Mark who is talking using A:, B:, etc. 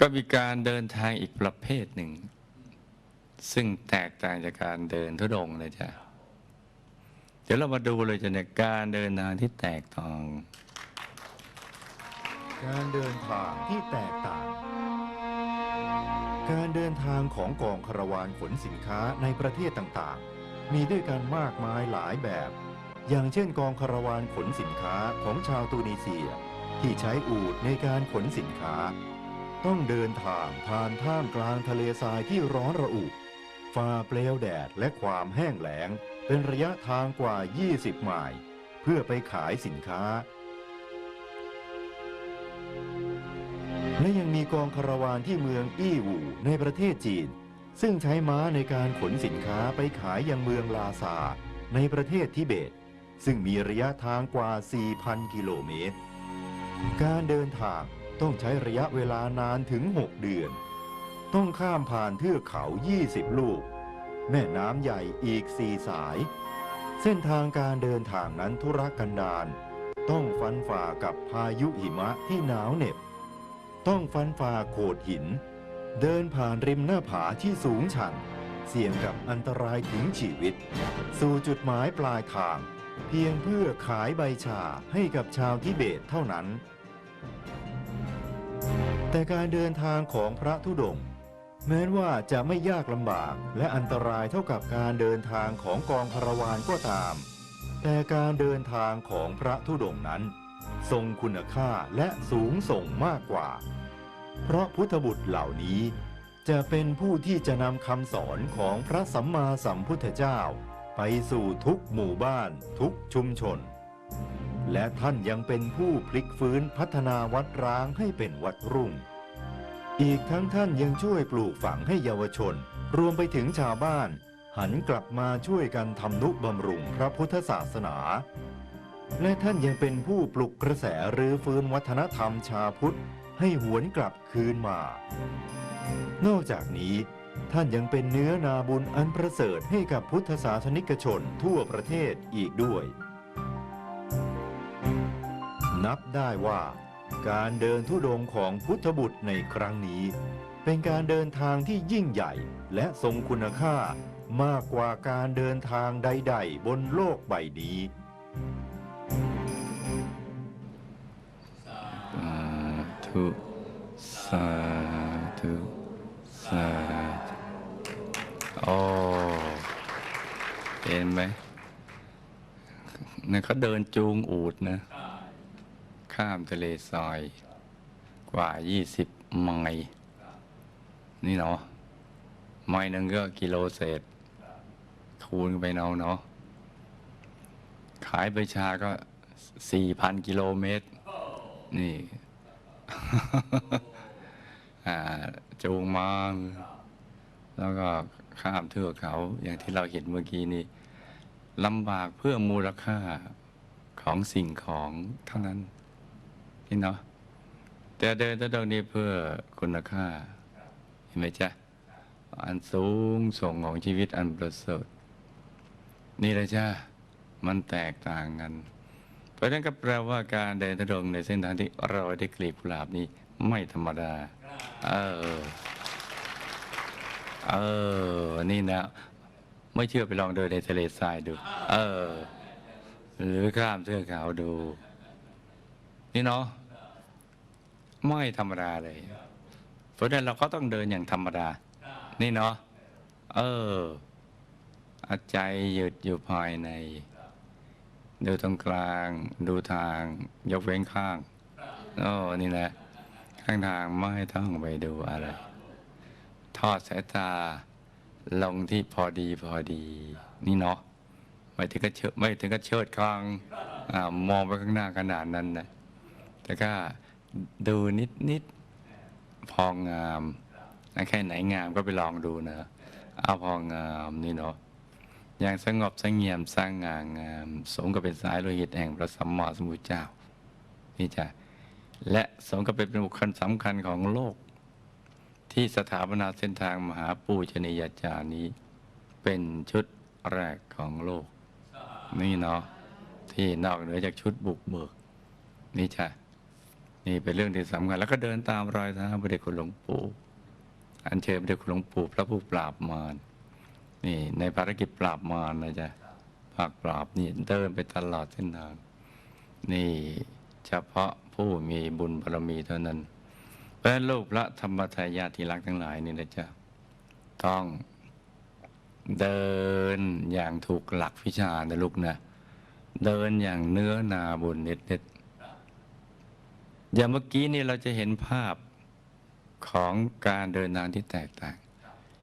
A: ก็มีการเดินทางอีกประเภทหนึ่ง ซึ่งแตกต่างจากการเดินทุดงเลยจ้ะเดี๋ยวเรามาดูเลยจ้ะเนี่ยการเดินทางที่แตกต่าง
B: การเดินทางที่แตกต่าง การเดินทางของกองคาราวานขนสินค้าในประเทศต่างๆ มีด้วยกันมากมายหลายแบบ อย่างเช่นกองคาราวานขนสินค้าของชาวตูนิเซีย ที่ใช้อูฐในการขนสินค้า ต้องเดินทางผ่านท่ามกลางทะเลทรายที่ร้อนระอุฝ่าเปลวแดดและความแห้งแล้งเป็นระยะทางกว่า 20 ไมล์เพื่อไปขายสินค้า และยังมีกองคาราวานที่เมืองอี้หูในประเทศจีน ซึ่งใช้ม้าในการขนสินค้าไปขายยังเมืองลาซาในประเทศทิเบต ซึ่งมีระยะทางกว่า 4,000 กิโลเมตร การเดินทาง ต้องใช้ระยะเวลานานถึง 6 เดือน ต้องข้ามผ่านเทือกเขา 20 ลูก แม่น้ำใหญ่อีก4สาย เส้นทางการเดินทางนั้นทุรกันดารต้องฟันฝ่ากับพายุหิมะที่หนาวเหน็บ ต้องฟันฝ่าโขดหิน เดินผ่านริมหน้าผาที่สูงชัน เสี่ยงกับอันตรายถึงชีวิต สู่จุดหมายปลายทาง เพียงเพื่อขายใบชาให้กับชาวทิเบตเท่านั้น แต่การเดินทางของพระธุดงค์แม้ว่าจะไม่ยากลำบากและอันตรายเท่ากับการเดินทางของกองคารวานก็ตาม แต่การเดินทางของพระธุดงค์นั้น ทรงคุณค่าและสูงส่งมากกว่า เพราะพุทธบุตรเหล่านี้ จะเป็นผู้ที่จะนำคำสอนของพระสัมมาสัมพุทธเจ้า ไปสู่ทุกหมู่บ้านทุกชุมชน และท่านยังเป็นผู้พลิกฟื้นพัฒนาวัดร้างให้เป็นวัดรุ่ง อีกทั้งท่านยังช่วยปลูกฝังให้เยาวชน รวมไปถึงชาวบ้าน หันกลับมาช่วยกันทำนุบำรุงพระพุทธศาสนา และท่านยังเป็นผู้ปลุกกระแสหรือฟื้นวัฒนธรรมชาพุทธให้หวนกลับคืนมา นอกจากนี้ ท่านยังเป็นเนื้อนาบุญอันประเสริฐให้กับพุทธศาสนิกชนทั่วประเทศอีกด้วย นับได้ว่า การเดินทุดงของพุทธบุตรในครั้งนี้ เป็นการเดินทางที่ยิ่งใหญ่และทรงคุณค่ามากกว่าการเดินทางใด ๆ บนโลกใบนี้
A: สาธุสาธุสาธุโอ้เห็นไหมเนี่ยเขาเดินจูงอูดนะ ข้ามทะเลทราย กว่า 20 ไมล์นี่เนาะไมล์หนึ่งก็กิโลเศษ คูณไปเนาะเนาะขายใบชาก็ 4,000 กิโลเมตร นี่จูงมาแล้วก็ข้ามเทือกเขา อย่างที่เราเห็นเมื่อกี้นี้ลำบากเพื่อมูลค่าของสิ่งของเท่านั้น นี่เนาะแต่เดินตรงนี้เพื่อคุณค่า เห็นไหมจ๊ะ อันสูงส่งของชีวิตอันประเสริฐนี่แหละจ้ามันแตกต่างกัน เพราะนั้นก็แปลว่าการเดินทุดงในเส้นทางที่เราได้กลีบกุหลาบนี้ไม่ธรรมดา เออ เออ นี่นะ ไม่เชื่อไปลองเดินในทะเลทรายดู เออ หรือข้ามเทือกเขาดู นี่เนาะไม่ธรรมดาเลย เพราะนั้นเราก็ต้องเดินอย่างธรรมดา นี่เนาะเอออใจหยุดอยู่ภายใน ดูตรงกลาง ดูทาง ยกเว้นข้างโอ้นี่แหละ ข้างทางไม่ต้องไปดูอะไร ทอดสายตาลงที่พอดีพอดี นี่เนาะไม่ถึงกับเชิดไม่ถึงกับเชิดคางอมองไปข้างหน้าขนาดนั้นนะ แต่ก็ดูนิดนิดๆพองามนะแค่ไหนงามก็ไปลองดูนะ เอาพองามนี่เนาะอย่างสงบสงเงียมสร้างงามงามสมกับเป็นสายโลหิตแห่งพระสัมมาสัมพุทธเจ้านี่จ้ะและสมกับเป็นบุคคลสำคัญของโลก ที่สถาปนาเส้นทางมหาปูชนียาจาร์นี้ เป็นชุดแรกของโลก นี่เนาะที่นอกเหนือจากชุดบุกเบิกนี่จ้ะ นี่เป็นเรื่องที่สำคัญแล้วก็เดินตามรอยเท้าพระเดชคุณหลวงปู่อัญเชิญพระเดชคุณหลวงปู่พระผู้ปราบมารนี่ในภารกิจปราบมารนะจ๊ะภาคปราบนี่เดินไปตลอดเส้นทางนี่เฉพาะผู้มีบุญบารมีเท่านั้นเพราะฉะนั้นลูกพระธรรมทายาทที่รักทั้งหลายนี่นะจ๊ะต้องเดินอย่างถูกหลักวิชานะลูกนะ เดินอย่างเนื้อนาบุญเด็ดๆ อย่างเมื่อกี้นี่เราจะเห็นภาพของการเดินทางที่แตกต่าง